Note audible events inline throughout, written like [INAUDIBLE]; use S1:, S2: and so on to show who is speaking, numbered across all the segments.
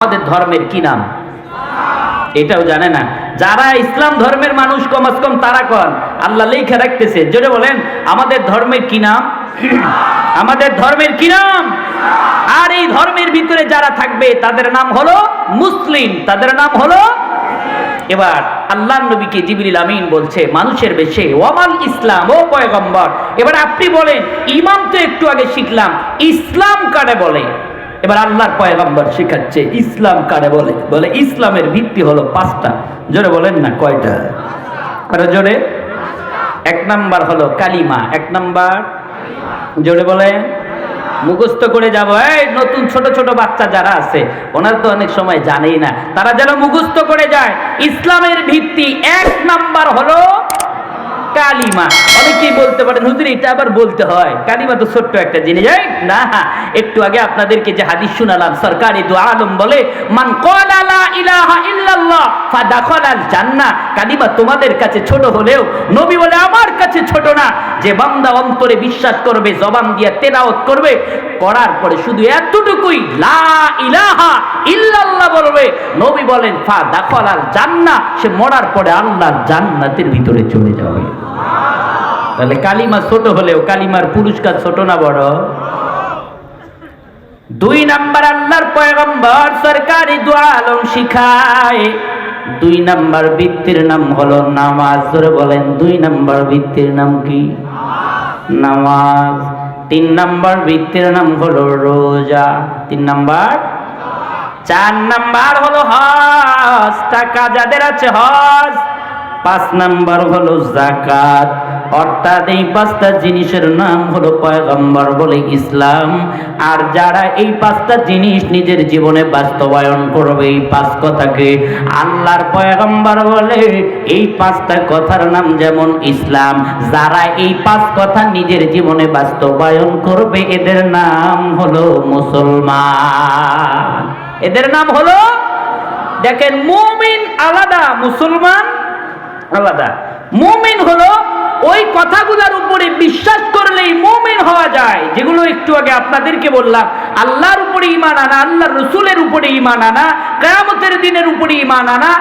S1: আমাদের ধর্মের কি নাম? এটাও জানে না। যারা ইসলাম ধর্মের মানুষ কমাস কম তারা কন। আল্লাহ লেখা রাখতেছে। জোরে বলেন, আমাদের ধর্মের কি নাম? [CLEARS THROAT] আমাদের ধর্মের কি নাম? আর এই ধর্মের ভিতরে যারা থাকবে, তাদের নাম হলো মুসলিম। তাদের নাম হলো এবার আল্লাহ নবীকে জিবরিল আমিন বলছে, মানুষের বেশে, ওয়ামাল ইসলাম, ও পয়গম্বর। এবার আপনি বলেন, ইমাম তো একটু আগে শিখলাম, ইসলাম কারে বলে? এবার আল্লাহর পয়গম্বর শেখাচ্ছে, ইসলাম কারে বলে? বলে, ইসলামের ভিত্তি হলো পাঁচটা। জোরে বলেন না, কয়টা? জোরে। এক নাম্বার হলো কালিমা, এক নাম্বার। জোরে বলে মুখস্থ করে যাব। এই নতুন ছোট ছোট বাচ্চা যারা আছে, ওনারা তো অনেক সময় জানেই না, তারা যেন মুখস্থ করে যায়। ইসলামের ভিত্তি এক নাম্বার হলো কালিমা। অনেকেই বলতে পারেন, হুজুর, এটা আবার বলতে হয়। কালিমা তো ছোট্ট একটা জিনিস। না, একটু আগে আপনাদেরকে যে হাদিস শুনালাম, সরকারি দু আলম বলে, মান ক্বালা লা ইলাহা ইল্লাল্লাহ ফাদাখালাল জান্নাহ। কালিমা তোমাদের কাছে ছোট হলেও, নবী বলে, আমার কাছে ছোট না। যে বান্দা অন্তরে বিশ্বাস করবে, জবান দিয়ে তেলাওয়াত করবে, করার পরে শুধু এতটুকুই লা ইলাহা ইল্লাল্লাহ বলবে। নবী বলেন ফা দাখালাল জান্নাহ। সে মরার পরে আল্লাহর জান্নাতের ভিতরে চলে যাবে। তাহলে কালিমা ছোট হলেও কালিমার পুরস্কার ছোট না বড়? দুই নাম্বার আল্লাহর পয়গম্বর সরকারি আলম শিখায়। দুই নাম্বার বৃত্তির নাম হলো নামাজ। ধরে বলেন, দুই নাম্বার বৃত্তির নাম কি? নামাজ। তিন নাম্বার বৃত্তির নাম হলো রোজা। তিন নাম্বার? চার নাম্বার হলো হজ। টাকা যাদের আছে হজ। পাঁচ নাম্বার হলো জাকাত অর্থাৎ এই পাঁচটা জিনিসের নাম হলো পয়গম্বর বলে ইসলাম। আর যারা এই পাঁচটা জিনিস নিজের জীবনে বাস্তবায়ন করবে এই পাঁচ কথাকে, আল্লাহর পয়গম্বর বলে এই পাঁচটা কথার নাম যেমন ইসলাম। যারা এই পাঁচ কথা নিজের জীবনে বাস্তবায়ন করবে, এদের নাম হলো মুসলমান। এদের নাম হলো, দেখেন, মুমিন আলাদা, মুসলমান আলাদা মুমিন হলো ওই কথাগুলোর উপরে বিশ্বাস করলেই মুমিন হওয়া যায়। যেগুলো একটু আগে আপনাদেরকে বললাম, আল্লাহর উপরে ইমান আনা, আল্লাহর রসুলের উপরে ইমান আনা, কেয়ামতের দিনের উপরে ইমান আনা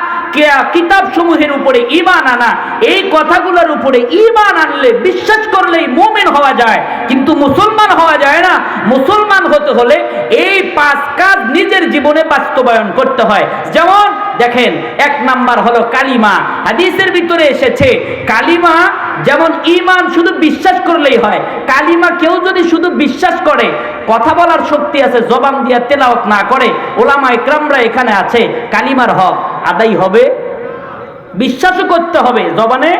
S1: কিতাব সমূহের উপরে ইমান আনা, এই কথাগুলোর উপরে ইমান আনলে বিশ্বাস করলেই মুমিন হওয়া যায়। কিন্তু মুসলমান হওয়া যায় না। মুসলমান হতে হলে এই পাঁচ কাজ নিজের জীবনে বাস্তবায়ন করতে হয়। যেমন দেখেন, এক নাম্বার হলো কালিমা। হাদিসের ভিতরে এসেছে, কালিমা যেমন ইমান শুধু বিশ্বাস করলেই হয়, কালিমা কেউ যদি শুধু বিশ্বাস করে, কথা বলার শক্তি আছে, জবান দিয়া তেলাওয়াত না করে, ওলামা ইকরামরা এখানে আছে, কালিমার হক আদায় হবে, বিশ্বাসও করতে হবে, জবানে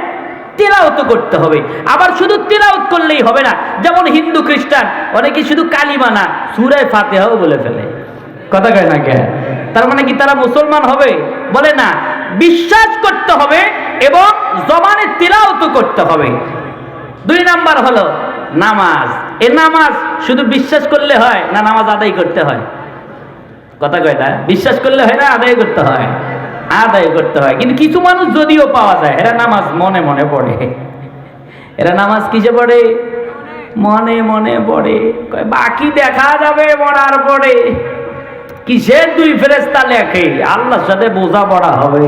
S1: তেলাওত করতে হবে। আবার শুধু তেলাওত করলেই হবে না, যেমন হিন্দু খ্রিস্টান, অনেকে শুধু কালিমা না, সুরায় ফাতেহাও বলে ফেলে। কথা কয় না কে? তার মানে কি তারা মুসলমান হবে? বলে না। বিশ্বাস করতে হবে এবং জবানে তেলাওত করতে হবে। দুই নাম্বার হলো নামাজ। এ নামাজ শুধু বিশ্বাস করলে হয় না নামাজ আদায় করতে হয়? কথা কয় না? বিশ্বাস করলে হয় না, আদায় করতে হয়? আদায় করতে হয়। কিন্তু কিছু মানুষ যদিও পাওয়া যায়, এরা নামাজ মনে মনে পড়ে। এরা নামাজ কিসে পড়ে? মনে মনে পড়ে। বাকি দেখা যাবে মরার পরে। কিসের দুই ফেরেস্তা লেখে? আল্লাহর সাথে বোঝা পড়া হবে।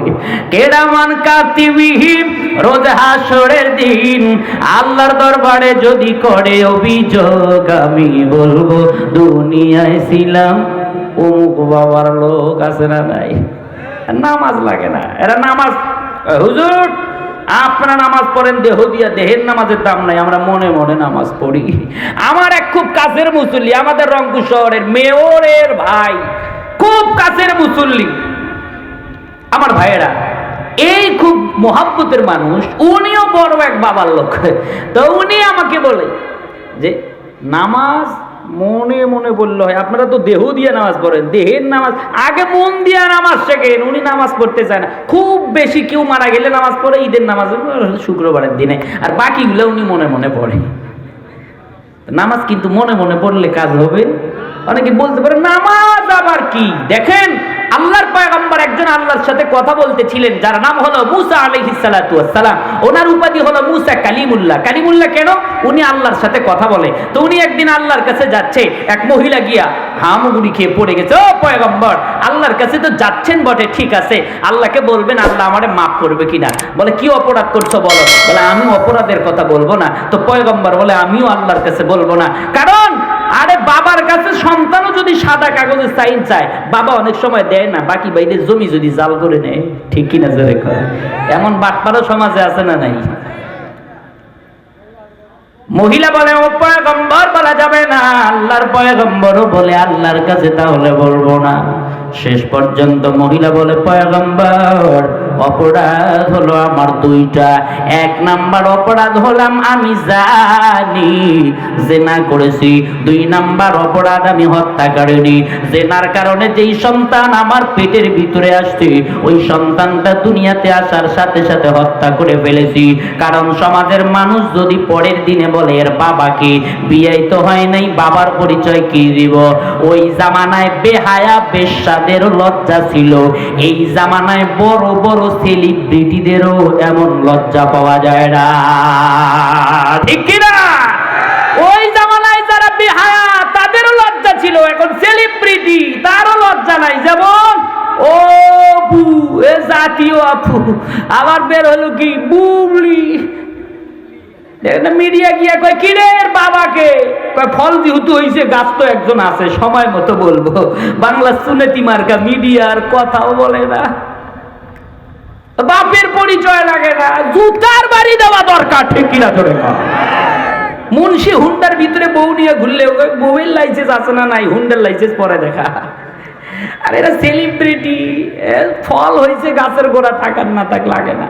S1: কেরামান কাতিবিহীন রোজ হাসরের দিন, আল্লাহর দরবারে যদি করে অভিযোগ, আমি বলব, দুনিয়ায় ছিলাম, অমুক বাবার লোক আছে না নাই? নামাজ লাগে না। এরা নামাজ হুজুর, আপনারা নামাজ পড়েন, দেহ দিয়া দেহের নামাজের দাম নাই, আমরা মনে মনে নামাজ পড়ি। আমার এক খুব কাছের মুসল্লি, আমাদের রংপুর শহরের মেয়রের ভাই খুব কাছের মুসল্লি। আমার ভাইয়েরা, এই খুব মোহাব্বতের মানুষ, উনিও বড় এক বাবার লোক। তো উনি আমাকে বলে যে, নামাজ মনে মনে বলল হয়, আপনারা তো দেহ দিয়ে নামাজ পড়েন, দেহের নামাজ, আগে মন দিয়ে নামাজ শেখেন, উনি নামাজ পড়তে চায় না। খুব বেশি কেউ মারা গেলে নামাজ পড়ে, ঈদের নামাজ শুক্রবারের দিনে। আর বাকিগুলো উনি মনে মনে পড়ে। নামাজ কিন্তু মনে মনে পড়লে কাজ হবে অনেকে বলতে পারে, নামাজ আবার কি? দেখেন, আল্লাহর পয়গম্বর একজন আল্লাহর সাথে কথা বলতেছিলেন, যার নাম হলো মুসা ওয়াসসালাম ওনার উপাধি হলো মুসা কালিমুল্লাহ। কালিমুল্লাহ কেন? উনি আল্লাহর সাথে কথা বলে। তো উনি একদিন আল্লাহর কাছে যাচ্ছে, এক মহিলা গিয়া হামগুড়ি খেয়ে পড়ে গেছে, ও পয়গম্বর, আল্লাহর কাছে তো যাচ্ছেন বটে, ঠিক আছে। আল্লাহকে বলবেন, আল্লাহ আমারে মাফ করবে কিনা? বলে, কি অপরাধ করছ বলো? বলে, আমি অপরাধের কথা বলব না। তো পয়গম্বর বলে, আমিও আল্লাহর কাছে বলব না। কারণ আরে বাবার কাছে সন্তানও যদি সাদা কাগজে সাইন চায়, বাবা অনেক সময় দেয় না, বাকি বাইরে জমি যদি জাল করে নেয়, ঠিক কিনা জোরে করে এমন বাটপারও সমাজে আছে না নাই? মহিলা বলে, ও পয়গম্বর, বলা যাবে না, আল্লাহর পয়গম্বরও বলে, আল্লাহর কাছে তাহলে বলব না। শেষ পর্যন্ত মহিলা বলে, পয়গম্বর অপরাধ হলো আমার দুইটা। এক নাম্বার অপরাধ হলাম আমি জানি, জেনা করেছি। দুই নাম্বার অপরাধ আমি হত্যা করিনি। জেনার কারণে যেই সন্তান আমার পেটের ভিতরে আসছে, ওই সন্তানটা দুনিয়াতে আসার সাথে সাথে হত্যা করে ফেলেছি। কারণ সমাজের মানুষ যদি পরের দিনে বলে, এর বাবাকে বিয়াই তো হয় নাই, বাবার পরিচয় কি দিব? ওই জামানায় বেহায়া বেশ্যাদের লজ্জা ছিল। এই জামানায় বড় বড় সেলিব্রিটিদেরও এমন লজ্জা পাওয়া যায় না। ঠিক কিনা? ওই জামানায় যারা বেহায়া, তাদেরও লজ্জা ছিল। এখন সেলিব্রিটি তারও লজ্জা নাই। যেমন, ও বু এ জাতীয় আপু, আবার বের হলো কি? বুবলি। মিডিয়া গিয়া কয়, কিরে বাবাকে? কয়, ফল যেহেতু হইছে, গাছ তো একজন আছে, সময় মতো বলব। বাংলা সুনেতি মার্কা মিডিয়ার কথাও বলে না। বাপের পরিচয় লাগে না, জুতার বাড়ি দেওয়া দরকার, ঠিক কিনা ধরে মুন্সি হুন্ডার ভিতরে বউ নিয়ে ঘুরলে বউয়ের লাইসেন্স আছে না নাই, হুন্ডার লাইসেন্স পরে দেখা। আর এরা সেলিব্রিটি ফল হয়েছে, গাছের গোড়া থাকার না থাক লাগে না।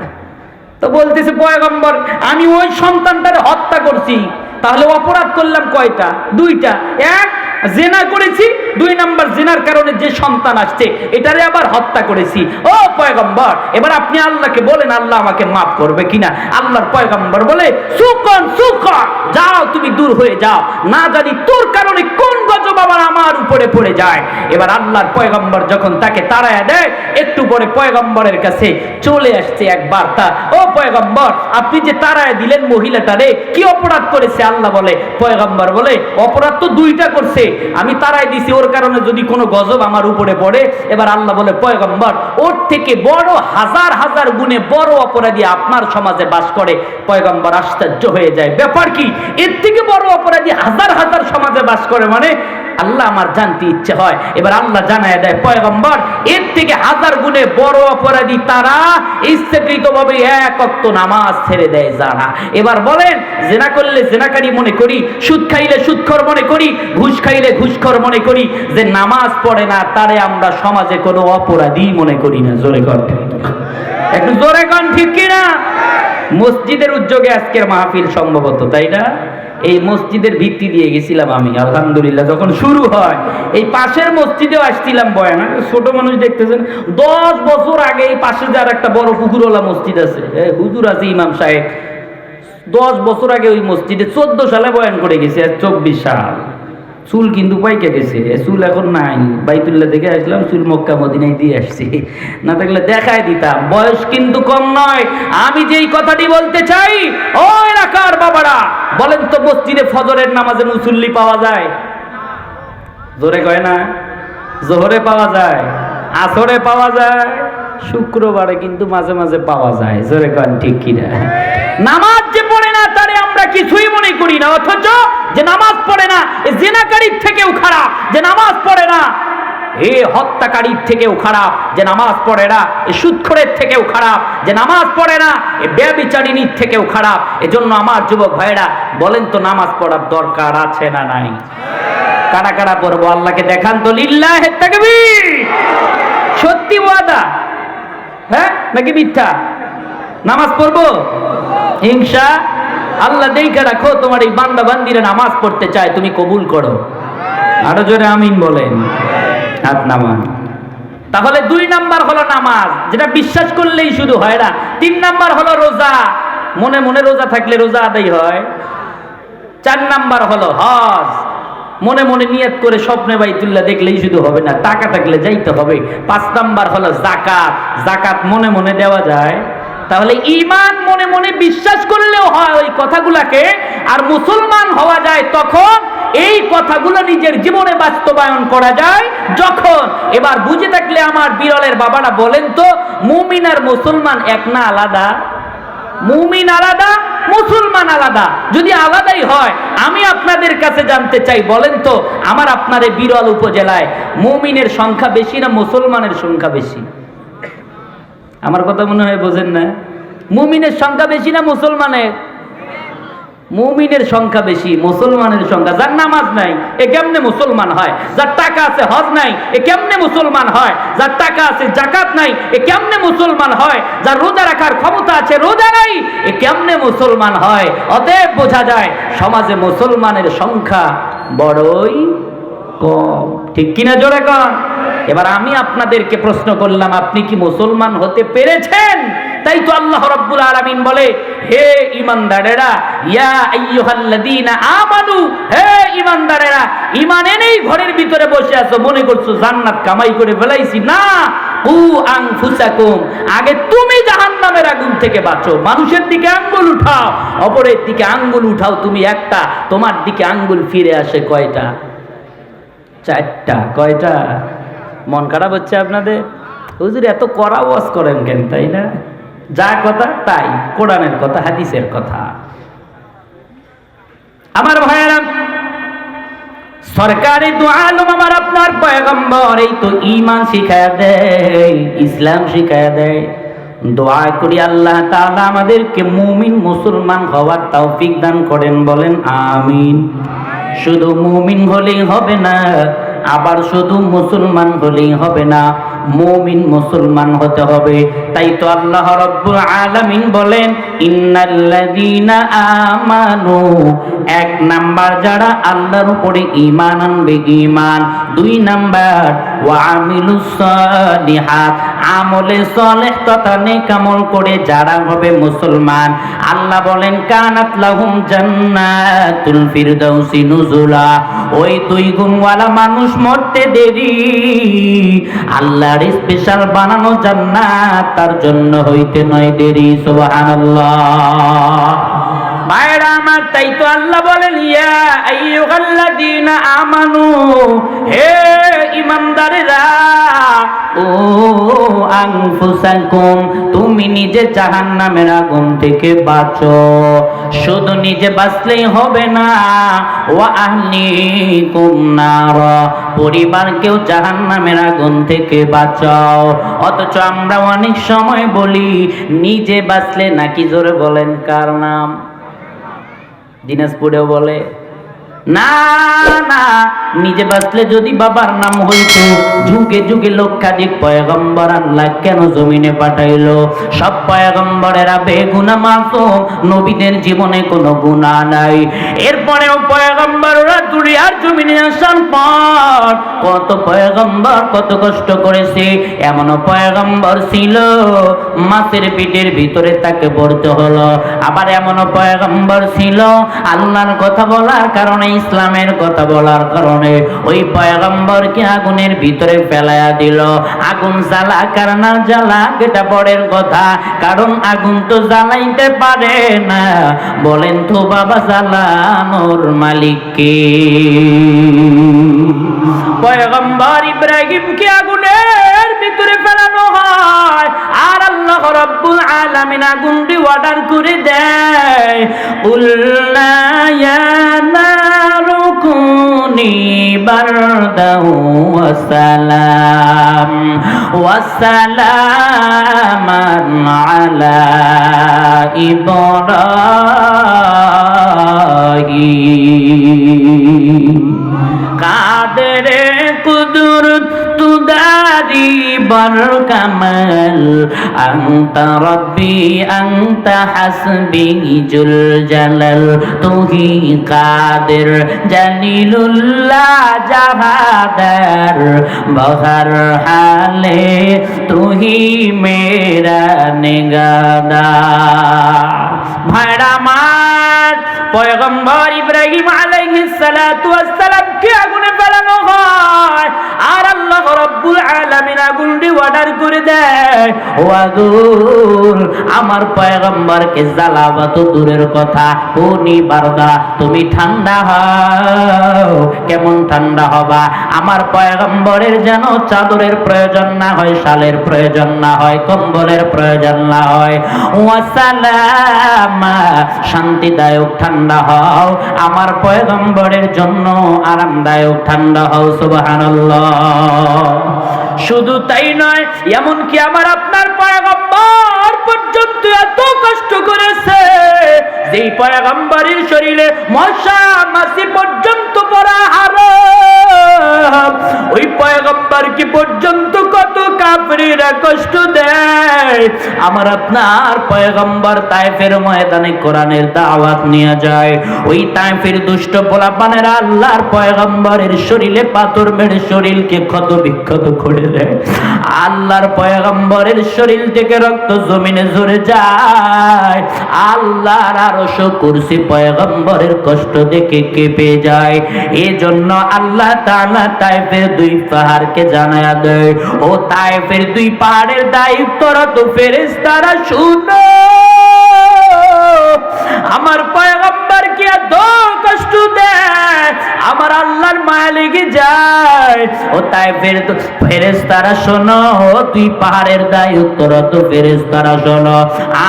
S1: তো বলতেছে, পয়গম্বর, আমি ওই সন্তানটারে হত্যা করছি। তাহলে অপরাধ করলাম কয়টা? দুইটা। এক জেনা করেছি, দুই নাম্বার জেনার কারণে যে সন্তান আসছে, এটারে আবার হত্যা করেছি। ও পয়গম্বর, এবার আপনি আল্লাহকে বলেন, আল্লাহ আমাকে মাফ করবে কিনা? আল্লাহর পয়গম্বর বলে, সুকন সুকন যাও তুমি দূর হয়ে যাও। না জানি তোর কারণে কোন গজব আবার আমার উপরে পড়ে যায়। এবার আল্লাহর পয়গম্বর যখন তাকে তাড়ায় দেয়, একটু পরে পয়গম্বরের কাছে চলে আসছে এক বার্তা। ও পয়গম্বর, আপনি যে তাড়ায় দিলেন মহিলাটারে, কি অপরাধ করেছে? আল্লাহ বলে, পয়গম্বর বলে, অপরাধ তো দুইটা করছে। আমি তারাই দিছি, ওর কারণে যদি কোনো গজব আমার উপরে পড়ে, এবার আল্লাহ বলে, পয়গম্বর, ওর থেকে বড় হাজার হাজার গুণে বড় অপরাধী আপনার সমাজে বাস করে। পয়গম্বর আশ্চর্য হয়ে যায়। ব্যাপার কি? এর থেকে বড় অপরাধী হাজার হাজার সমাজে বাস করে মানে আল্লাহ আমার জানতে ইচ্ছে হয়। এবার আল্লাহ জানায় দেয়, পয়গম্বর, এর থেকে হাজার গুণে বড় অপরাধী তারা ইচ্ছাকৃতভাবে এক অক্ত নামাজ ছেড়ে দেয় যারা এবার বলেন, জেনা করলে জেনাকারী মনে করি, সুদ খাইলে সুদখর মনে করি, ঘুষ খাইলে ঘুষখর মনে করি। যে নামাজ পড়ে না, তারে আমরা সমাজে কোনো অপরাধী মনে করি না। জোরে কর একটু জোরে কন ঠিক কিনা? মসজিদের উদ্যোগে আজকের মাহফিল সম্ভবত, তাই না? এই মসজিদের ভিত্তি দিয়ে গেছিলাম আমি, আলহামদুলিল্লাহ। যখন শুরু হয়, এই পাশের মসজিদেও আসছিলাম বয়ান। ছোট মানুষ দেখতেছেন, দশ বছর আগে এই পাশে যার একটা বড় পুকুরওয়ালা মসজিদ আছে হুজুর আছে ইমাম সাহেব। দশ বছর আগে ওই মসজিদে চোদ্দ সালে বয়ান করে গেছে চব্বিশ সাল। চুল কিন্তু পাইকে গেছে। চুল এখন নাই। বাইতুল্লাহ থেকে আসলাম, চুল মক্কা মদিনায় দিয়ে আসছি। না থাকলে দেখাই দিতাম। বয়স কিন্তু কম নয়। আমি যেই কথাটি বলতে চাই ও এলাকার বাবারা, বলেন তো মসজিদে ফজরের নামাজে মুসল্লি পাওয়া যায়? জোরে কয় না? জোহরে পাওয়া যায়। আসরে পাওয়া যায়। শুক্রবারে কিন্তু মাঝে মাঝে পাওয়া যায়। জোরে কন ঠিক কিনা? নামাজ যে কিছুই মনে করি না, অথচ যে নামাজ পড়ে না জেনাকারীর থেকেও খারাপ, যে নামাজ পড়ে না, এ হত্যাকারীর থেকেও খারাপ, যে নামাজ পড়ে না, এ সুৎখরের থেকেও খারাপ, যে নামাজ পড়ে না, এ ব্যবিচারিনীর থেকেও খারাপ। এজন্য আমার যুবক ভাইরা বলেন তো নামাজ পড়ার দরকার আছে না নাই? কারা কারা পড়ব? আল্লাহকে দেখান তো, লিল্লাহ সত্যি ওয়াদা? হ্যাঁ নাকি মিথ্যা? নামাজ পড়ব? হিংসা আল্লাহ দেখে রাখো, তোমার এই বান্দা বান্দিরা নামাজ পড়তে চায়, তুমি কবুল করো। আরও জোরে আমিন বলেন। হাত নামান। তাহলে দুই নাম্বার হলো নামাজ, যেটা বিশ্বাস করলেই শুধু হয় না। তিন নাম্বার হলো রোজা, মনে মনে রোজা থাকলে রোজা আদায় হয়। চার নাম্বার হলো হজ, মনে মনে নিয়ত করে স্বপ্নে বাইতুল্লাহ দেখলেই শুধু হবে না, টাকা থাকলে যাইতে হবে। পাঁচ নাম্বার হলো জাকাত জাকাত মনে মনে দেওয়া যায়। তাহলে ইমান মনে মনে বিশ্বাস করলেও হয় ওই কথাগুলাকে, আর মুসলমান হওয়া যায় তখন এই কথাগুলো নিজের জীবনে বাস্তবায়ন করা যায় যখন। এবার বুঝে থাকলে আমার বিরলের বাবারা বলেন তো, মুমিন আর মুসলমান এক না আলাদা? মুমিন আলাদা, মুসলমান আলাদা। যদি আলাদাই হয়, আমি আপনাদের কাছে জানতে চাই, বলেন তো, আমার আপনার বিরল উপজেলায় মুমিনের সংখ্যা বেশি না মুসলমানের সংখ্যা বেশি? আমার কথা মনে হয় বোঝেন না। মুমিনের সংখ্যা বেশি না মুসলমানের? মুমিনের সংখ্যা বেশি, মুসলমানের সংখ্যা। যার নামাজ নাই, এ কেমনে মুসলমান হয়? যার টাকা আছে হজ নাই, এ কেমনে মুসলমান হয়? যার টাকা আছে জাকাত নাই, এ কেমনে মুসলমান হয়? যার রোজা রাখার ক্ষমতা আছে, রোজা নাই, এ কেমনে মুসলমান হয়? অতএব বোঝা যায়, সমাজে মুসলমানের সংখ্যা বড়ই কম। ঠিক কিনা জোরে কন? এবার আমি আপনাদেরকে প্রশ্ন করলাম, আপনি কি মুসলমান হতে পেরেছেন? তাই তো আল্লাহ রাব্বুল আলামিন বলে, হে ইমানদারেরা, ইয়া আইয়ুহাল্লাযীনা আমানু, হে ইমানদারেরা, ঈমান এনেই ঘরের ভিতরে বসে আছো, মনে করছ জান্নাত কামাই করে ফেলাইছি? না উ আনফুসাকুম, আগে তুমি জাহান্নামের আগুন থেকে বাঁচো। মানুষের দিকে আঙ্গুল উঠাও, অপরের দিকে আঙ্গুল উঠাও, তুমি একটা, তোমার দিকে আঙ্গুল ফিরে আসে কয়টা? চারটা, কয়টা? মন খারাপ হচ্ছে আপনাদের? হুজুর, এত কড়া ওয়াজ করেন কেন, তাই না? যা কথা তাই, কোরআনের কথা, হাদিসের কথা। আমার ভাইয়েরা, সরকারি দোয়ালম আমার আপনার পয়গম্বর, এই তো ইমান শিখায় দেয়, ইসলাম শিখায় দেয়। দোয়া করি আল্লাহ তাআলা আমাদেরকে মুমিন মুসলমান হওয়ার তৌফিক দান করেন, বলেন আমিন। শুধু মুমিন হলেই হবে না, আবার শুধু মুসলমান হলেই হবে না, মুমিন মুসলমান হতে হবে। তাই তো আল্লাহ রব্বুল আলামিন বলেন, ইন্নাল্লাযীনা আমানু এক নাম্বার যারা আল্লাহর উপরে ঈমান আনবে, ঈমান। দুই নাম্বার আমলে সলেহ তথা নেক আমল করে যারা হবে মুসলমান, আল্লাহ বলেন, কানাত লাহুম জান্নাতুল ফিরদাউসি নুজুলা। ওই দুই গুণওয়ালা মানুষ মরতে দেরি, আল্লাহর স্পেশাল বানানো জান্নাত তার জন্য হইতে নয় দেরি, সুবহানাল্লাহ। মায়েরা আমার, তাই তো আল্লাহ বলেন আমানু, হে ইমানদারেরা, ও তুমি নিজে জাহান্নামের আগুন থেকে বাঁচো। শুধু নিজে বাঁচলেই হবে না, ওয়া আহলিকুম নার, পরিবারকেও জাহান্নামের আগুন থেকে বাঁচাও। অথচ আমরা অনেক সময় বলি, নিজে বাঁচলে নাকি জোরে বলেন কার নাম? দিনাজপুরেও বলে, না না, নিজে বাঁচলে যদি বাবার নাম হইতো, যুগে যুগে লক্ষাধিক পয়গম্বর আল্লাহ কেন জমিনে পাঠাইলো? সব পয়গম্বরেরা বেগুনা মাসুম, নবীদের জীবনে কোনো গুণা নাই। এরপরেও পয়গম্বররা দুনিয়ার জমিনে আসার পর কত পয়গম্বর কত কষ্ট করেছে। এমনও পয়গম্বর ছিল, মাছের পেটের ভিতরে তাকে পড়তে হলো। আবার এমনও পয়গম্বর ছিল, আল্লাহর কথা বলার কারণে, ইসলামের কথা বলার কারণে, ওই পয়গম্বরকে আগুনের ভিতরে ফেলায়া দিল। আগুন জ্বালা কার না জ্বালা এটা পরের কথা। কারণ আগুন তো জ্বালাইতে পারে না। বলেন তো বাবা জ্বালা জ্বালানোর মালিককে পয়গম্বর ইব্রাহিমকে আগুনের ভিতরে ফেলানো হয়। আর আল্লাহ রাব্বুল আলামিন আগুনটি অর্ডার করে দেয়। উল্লা ইয়া নারু কুনি বারদাহু ওয়া কাদের কুদুর তুদারি বরকমল? অন্ত রব্বি অন্ত হাসবি, জুল জলল। তুহি কাদের জলিলুল্লাহ জাহাদার? বহর হালে তুহি মেরা নিগাদা ভড়া মা পয়গম্বর ইব্রাহিম আলাইহিস সালাতু ওয়াস সালাম সালামকে আগুনে ফেলানো হয়? আর আল্লাহ রাব্বুল আগুনটি অর্ডার করে দেয়। ও আগুন, আমার পয়গম্বরকে জ্বালাবা তো দূরের কথা। ও নিবারদা, তুমি ঠান্ডা হও। কেমন ঠান্ডা হবা? আমার পয়গম্বরের যেন চাদরের প্রয়োজন না হয়, শালের প্রয়োজন না হয়, কম্বলের প্রয়োজন না হয়। ওয়াসালামা শান্তিদায়ক ঠান্ডা হও। আমার পয়গম্বরের জন্য আরামদায়ক ঠান্ডা হও, সুবহানাল্লাহ। শুধু তাই নয়, এমনকি আমার আপনার পয়গম্বর পর্যন্ত এত কষ্ট করেছে যেই পয়গম্বরের শরীরে মশা মাসি পর্যন্ত পড়া হারাম। ওই পয়গম্বর কি পর্যন্ত কত কাপড়িরা কষ্ট দেয়। আমার আপনার পয়গম্বর তাইফের ময়দানে কোরআনের দাওয়াত নিয়ে যায়। ওই তাইফের দুষ্ট পোলাপানের আল্লাহর পয়গম্বরের শরীরে পাথর মেরে শরীরকে ক্ষত বিক্ষত করে দেয়। আল্লাহর পয়গম্বরের শরীর থেকে রক্ত জমিনে ঝরে যায়। আল্লাহর আরশ কুরসি পয়গম্বরের কষ্ট দেখে কেঁপে যায়। এজন্য আল্লাহ তাআলা তাইফের দুই পাহাড়কে জানায়া দেয়, ও তাইফের দুই পাহাড়ের দায়িত্বরত ফেরেশতারা, শুনো। আমার পয়গম্বর কি এত কষ্ট দেয়? আমার আল্লাহর মায়া লেগে যায়। ও তাই ফের ফেরেস্তারা শোনো, তুই পাহাড়ের দায়িত্ব রত ফেরেস্তারা শোনো।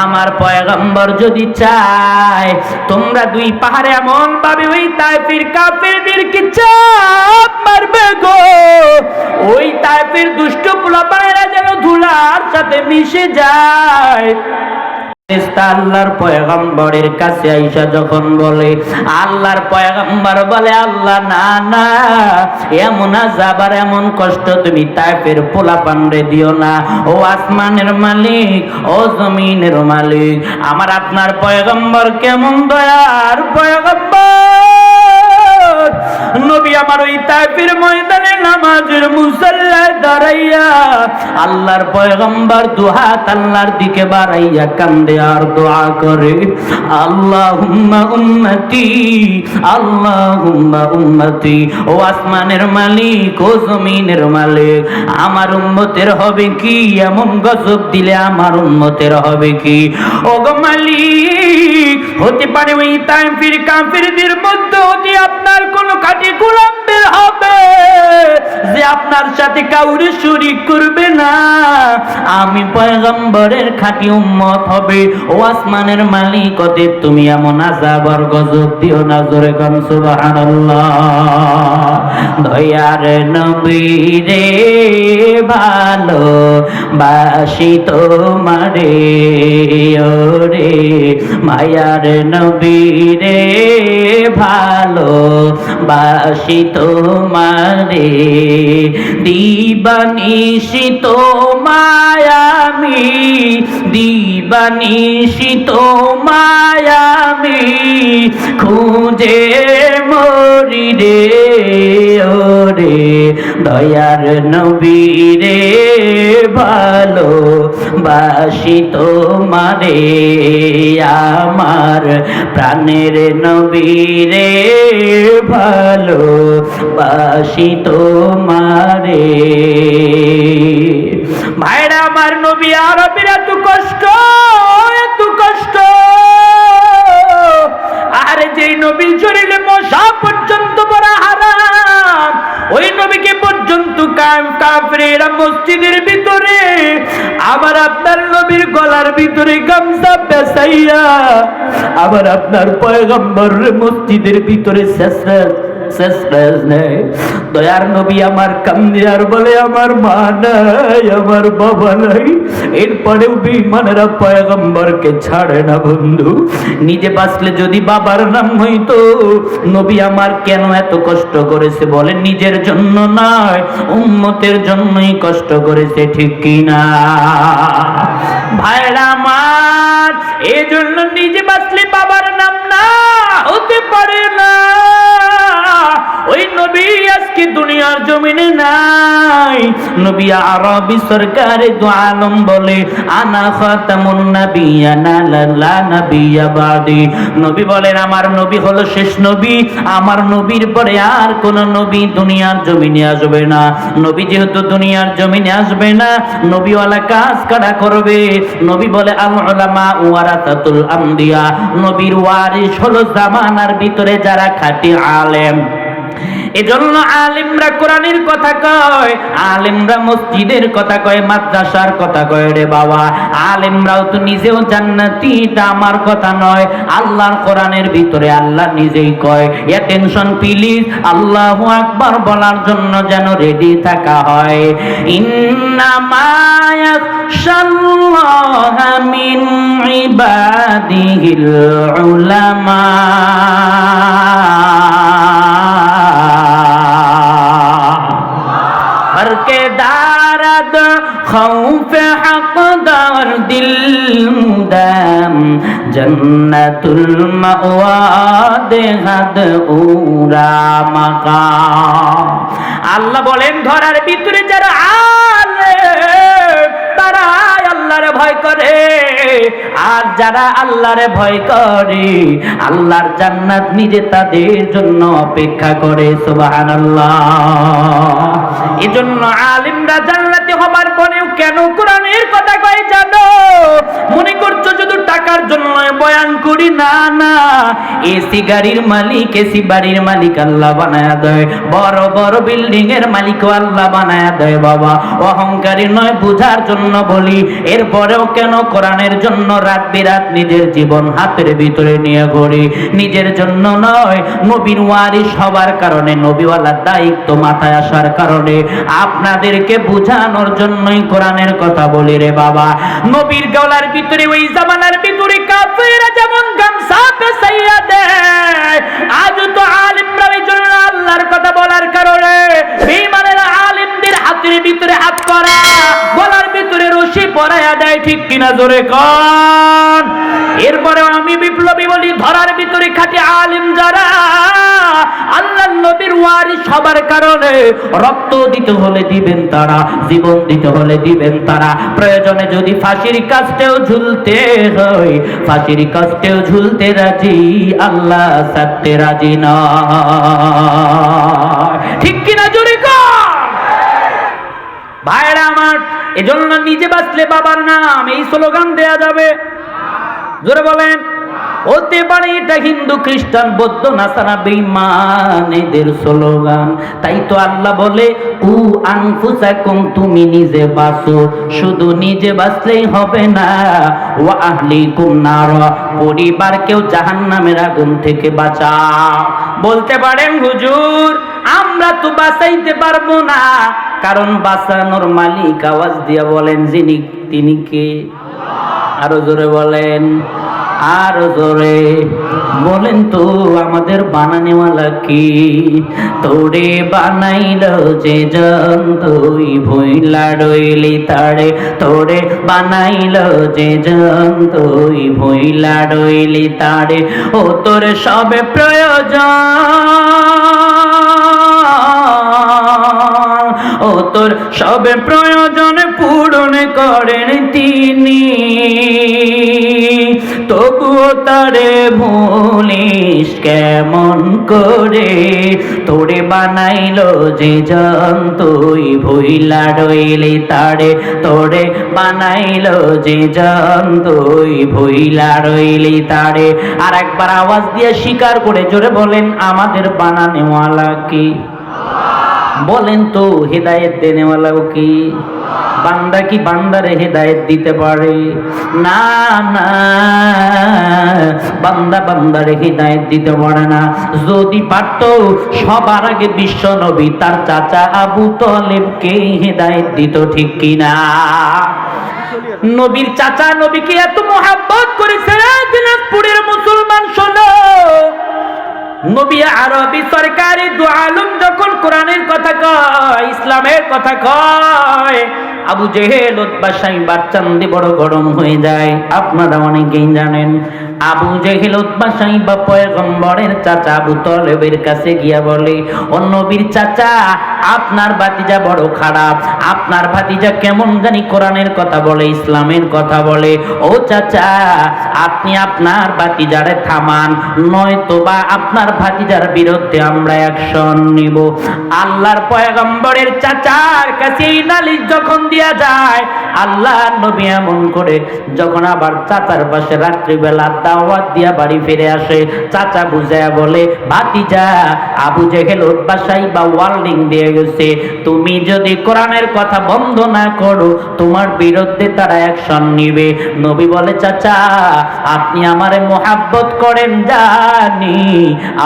S1: আমার পয়গম্বর যদি চায়, তোমরা দুই পাহাড়ে এমন ভাবে ওই তাইফির কাফেরদেরকে চাপ মারবে গো। ওই তাই তাইফির দুষ্ট পোলাপানেরা যেন ধুলার সাথে মিশে যায়। আল্লাহর পয়গম্বরের কাছে আইসা যখন বলে, আল্লাহর পয়গম্বর বলে, আল্লাহ, না না, এমন আজাবার এমন কষ্ট তুমি তাইফের পোলা পান্ডে দিও না। ও আসমানের মালিক, ও জমিনের মালিক, আমার আপনার পয়গম্বর কেমন দয়ার পয়গম্বর? নবী আমার ওই তাইফের ময়দানে নামাজের মুসল্লায় দাঁড়াইয়া আল্লাহর পয়গম্বর দুহাত আল্লাহর দিকে বাড়াইয়া কান্দে আর দোয়া করে, আল্লাহুম্মা উম্মতি আল্লাহুম্মা উম্মতি, ও আসমানের মালিক, ও জমিনের মালিক, আমার উম্মতের হবে কি? এমন গজব দিলে আমার উম্মতের হবে কি? ও গো মালিক, হতে পারে ওই তাইফির কাফিরদের মধ্যে হতে আপনার কোনো খাঁটি গোলাম বের হবে যে আপনার সাথে কাউরে শরীক করবে না। আমি পয়গম্বরের খাঁটি উম্মত হবে, ও আসমানের মালিক, অতএব তুমি এমন আজাব আর গজব দিও না জোরে কন সুবহানাল্লাহ। দয়ার নবী রে ভালো বাসি তোমারে, ওরে মায়ার নবী রে ভালো বাসি তোমারে দিবানিশি মায়ামি দিবানিশি মায়ামি খুঁজে মরি রে ওরে দয়ার নবী রে ভালো বাসি তোমারে, আমার প্রাণের নবী রে ভালো বাসি তোমারে। ভাইরা আমার নবী আরবের, এত কষ্ট এত কষ্ট। আরে যেই নবীর শরীরে মশা পর্যন্ত বড় হারাম, ওই নবীকে পর্যন্ত কাফরেরা মসজিদের ভিতরে আবার আপনার নবীর গলার ভিতরে গামছা বেসাইয়া আবার আপনার পয়গম্বর মসজিদের ভিতরে শেষরা নেই। দয়ার নবী আমার কান্দে, আর বলে আমার মা নাই, আমার বাবা নাই। এরপরেও পয়গম্বরকে ছাড়ে না বন্ধু। নিজে বাঁচলে যদি বাবার নাম হইতো, নবী আমার কেন এত কষ্ট করেছে বলে নিজের জন্য নয়, উম্মতের জন্যই কষ্ট করেছে, ঠিক কিনা ভাইরা আমার এই জন্য নিজে বাঁচলে বাবার নাম না হতে পারে না। ওই নবী আজকে দুনিয়ার জমিনে নাই। নবী আরবি সরকারে দু আলম বলে, আনা খাতামুন নাবিয়ানা লা নাবিয়া বাদি। নবী বলেন, আমার নবী হলো শেষ নবী, আমার নবীর পরে আর কোন নবী দুনিয়ার জমিনে আসবে না। নবী যেহেতু দুনিয়ার জমিনে আসবে না, নবীওয়ালা কাজ কাটা করবে? নবী বলে, আল উলামা ওয়ারাতাতুল আমবিয়া। নবীর ওয়ারিস হলো জামানার ভিতরে যারা খাঁটি আলেম। এজন্য আলিমরা কোরআনের কথা কয়, আলিমরা মসজিদের কথা কয়, মাদ্রাসার কথা কয় রে বাবা। আলিমরাও তো নিজেও জান্নাতি, এটা আমার কথা নয়। আল্লাহর কোরআনের ভিতরে আল্লাহ নিজেই কয় এ টেনশন প্লিজ, আল্লাহু আকবার বলার জন্য যেন রেডি থাকা হয়। ইন্নামা ইয়াখশাল্লাহা মিন ইবাদিহিল উলামা। দিলদাম, জন্নাতুল মাওয়া দেহাদ উরা মাকা আল্লাহ বলেন, ধরার ভিতরে যারা আলে তারা আল্লাহর ভয় করে। আর যারা আল্লাহরে ভয় করে, আল্লাহর জান্নাত নিজে তাদের জন্য অপেক্ষা করে, সুবহানাল্লাহ। এজন্য আলিমরা জান্নাতে হবার পরেও কেন কোরআন কোরআনের কথা কয়, জানো, মনে করছ শুধু টাকার জন্য বয়ান করি? না না। এসি গাড়ির মালিক, এসি বাড়ির মালিক, আল্লাহ বানায়া দেয়। বড় বড় বিল্ডিং এর মালিক আল্লাহ বানায়া দেয়, বাবা। অহংকারী নয়, বুঝার জন্য বলি। এরপরেও কেন কোরআনের জন্য রাত বিরাত নিজের জীবন হাতের ভিতরে নিয়ে ঘুরি? নিজের জন্য নয়, নবীর ওয়ারিস হবার কারণে, নবীওয়ালার দায়িত্ব মাথায় আসার কারণে। আপনাদেরকে বুঝানোর জন্যই কোরআনের কথা বলি। রে বাবা, নবীর গলার ভিতরে, ওই জামানার ভিতরে কাফেরা যেমন গামছা পেছাইয়া দেয় আজ তো আলিমরা ওই জন্য আল্লাহর কথা বলার কারণে, বেঈমানেরা আলিমদের হাতের ভিতরে হাত করা গলার ভিতরে রশি পরাইয়া দেয়, ঠিক কিনা জোরে কন? এরপরে আমি বিপ্লবী বলি, ধরার ভিতরে খাটি আলিম যারা আল্লাহ নবীর ওয়ারিস সবার কারণে রক্ত দিতে হলে দিবেন তারা, জীবন দিতে হলে দিবেন তারা। প্রয়োজনে যদি ফাঁসির কাজটেও ঝুলতে হয়, ফাঁসির কাজটেও ঝুলতে রাজি, আল্লাহ সাথে রাজি না ঠিক কিনা জোরে কর ভাইরা আমার এজন্য নিজে বাঁচলে বাবার নাম, এই স্লোগান দেয়া যাবে। জোরে বলেন। হতে পারে এটা হিন্দু, খ্রিস্টান, বৌদ্ধ, নাসারা বেঈমান এদের স্লোগান। তাই তো আল্লাহ বলে উ আনফুসাকুম, তুমি নিজে বাঁচো। শুধু নিজে বাঁচলেই হবে না। ওয়া আহলিকুম নার, পরিবারকেও জাহান্নামের আগুন থেকে বাঁচাও। বলতে পারেন হুজুর আমরা তো বাঁচাইতে পারব না। কারণ বাঁচানোর মালিক আওয়াজ দিয়ে বলেন, যিনি, তিনি কে? আরও জোরে বলেন, আরও জোরে বলেন তো, আমাদের বানানেওয়ালা কি? তোরে বানাইল যে জন, তুই ভুইলা রইলি তারে। তোরে বানাইল যে জন, তুই ভুইলা রইলি তারে। ও তোর সবে প্রয়োজন। তোর সবে প্রয়োজন পূরণ করেন তিনি। তবুও তারে ভুলিস কেমন করে? তোরে বানাইলো যে জন, তুই ভুইলা রইলি তারে। তোরে বানাইলো যে জন, তুই ভুইলা রইলি তারে। আর একবার আওয়াজ দিয়ে স্বীকার করে জোরে বলেন, আমাদের বানানেওয়ালা কি? বলেন তো, হেদায়েত দেনেওয়ালাও কি? বান্দা কি বান্দারে হেদায়েত দিতে পারে? না না, বান্দা বান্দারে হেদায়েত দিতে পারে না। যদি পারত, সবার আগে বিশ্ব নবী, তার চাচা আবু তলেবকে হেদায়েত দিত, ঠিক কিনা? নবীর চাচা নবীকে এত মোহাব্বত করেছে দিনাজপুরের মুসলমান শোনো। নবী আরবি সরকারি কোরআনের কথা কয়, ইসলামের কথা আবু জেহেল আপনারা অনেকেই জানেন, আবু জেহেল চাচা আবু কাছে গিয়া বলে, ও নবীর চাচা, আপনার ভাতিজা বড় খারাপ। আপনার ভাতিজা কেমন জানি কোরআনের কথা বলে, ইসলামের কথা বলে। ও চাচা, আপনি আপনার ভাতিজারে থামান নয়তো বা আপনার ভাতিজার বিরুদ্ধে আমরা অ্যাকশন নিব। আল্লাহর পয়গম্বরের চাচার কাছে এই নালিশ যখন দিয়া যায় আল্লাহ নবী এমন করে যখন আবার চাচার পাশে রাত্রিবেলা দাওয়াত দিয়া বাড়ি ফিরে আসে, চাচা বুঝায়া বলে, ভাতিজা, আবু জেহেল বাসাই বা ওয়ার্নিং দিয়ে গেছে। তুমি যদি কোরআনের কথা বন্ধ না করো, তোমার বিরুদ্ধে তারা অ্যাকশন নিবে। নবী বলে, চাচা, আপনি আমারে মোহাব্বত করেন জানি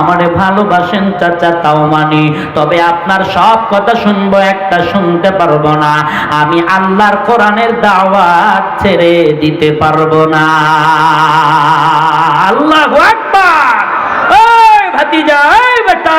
S1: আমারে ভালোবাসেন চাচা, তাও মানি। তবে আপনার সব কথা শুনব, একটা শুনতে পারব না। আমি আল্লাহর কোরআনের দাওয়াত ছেড়ে দিতে পারব না। আল্লাহ ভাতিজা বেটা।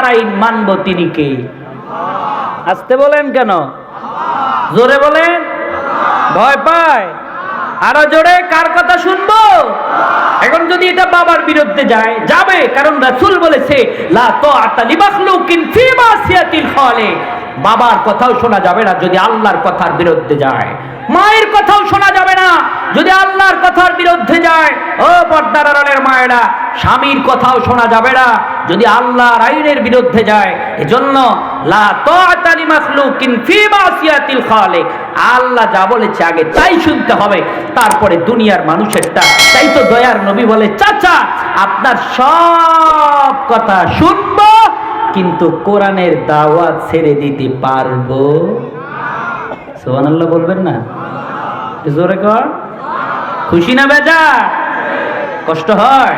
S1: আইন মানব তিনি কে? আসতে বলেন কেন? জোরে বলেন? ভয় পায়? আরও জোরে কার কথা শুনব? এখন যদি এটা বাবার বিরুদ্ধে যায়, যাবে, কারণ রাসূল বলেছে, লা তাআতা লিমাখলুকিন ফি মাসিয়াতিল খালিক। বাবার কথাও শোনা যাবে না যদি আল্লাহর কথার বিরুদ্ধে যায়। মায়ের কথাও শোনা যাবে না যদি আল্লাহর কথার বিরুদ্ধে যায়। ও পর্দার আড়ালের মায়েরা, স্বামীর কথাও শোনা যাবে না। যদি আল্লাহ আইনের বিরুদ্ধে যায়, এজন্য আল্লাহ যা বলেছে আগে তাই শুনতে হবে, তারপরে দুনিয়ার মানুষেরটা তাই তো দয়ার নবী বলে, চাচা, আপনার সব কথা শুনব, কিন্তু কোরআনের দাওয়াত ছেড়ে দিতে পারব। সোহানাল্লাহ বলবেন না? জোরে কর। খুশি না বেজা কষ্ট হয়?